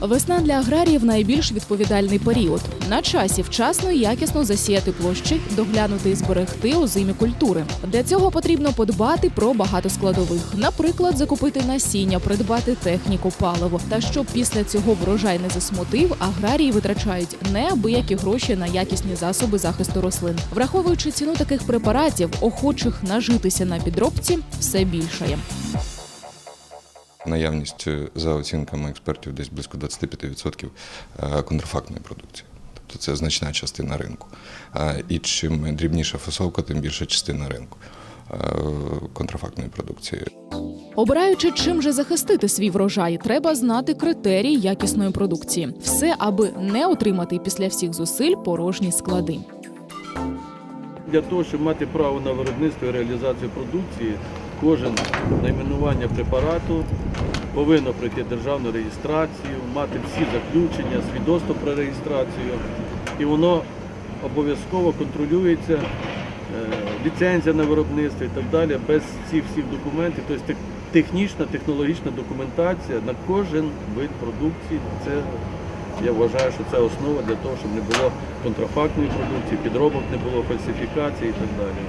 Весна для аграріїв найбільш відповідальний період. На часі вчасно і якісно засіяти площі, доглянути і зберегти озимі культури. Для цього потрібно подбати про багато складових, наприклад, закупити насіння, придбати техніку, паливо. Та щоб після цього врожай не засмутив, аграрії витрачають неабиякі гроші на якісні засоби захисту рослин. Враховуючи ціну таких препаратів, охочих нажитися на підробці все більшає. Наявність е, за оцінками експертів десь близько 25% е, контрафактної продукції. Тобто це значна частина ринку. Е, І чим дрібніша фасовка, тим більша частина ринку контрафактної продукції. Обираючи, чим же захистити свій врожай, треба знати критерії якісної продукції. Все, аби не отримати після всіх зусиль порожні склади. Для того, щоб мати право на виробництво і реалізацію продукції, кожен найменування препарату повинно пройти державну реєстрацію, мати всі заключення, свідоцтво про реєстрацію. І воно обов'язково контролюється, е, ліцензія на виробництво і так далі, без цих всіх документів. Тобто технічна, технологічна документація на кожен вид продукції. Це я вважаю, що це основа для того, щоб не було контрафактної продукції, підробок не було, фальсифікацій і так далі.